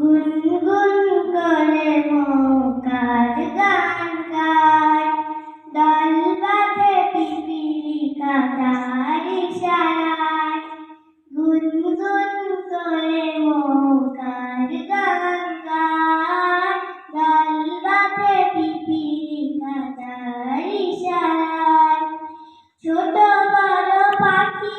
গুনগুন করে মৌকার গান গায়। দল বাঁধে পিপিলিকা তার ইশারায়। গুনগুন করে মৌকার গান গায়। দল বাঁধে পিপিলিকা তার ইশারায়। ছোট বড় পাখি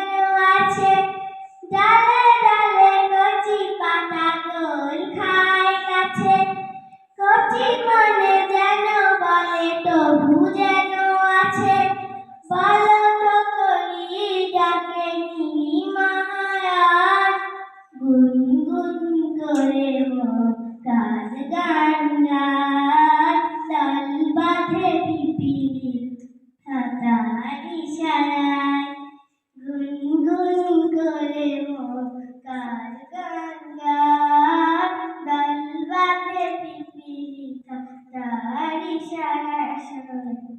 Pipita, Daddy Shark,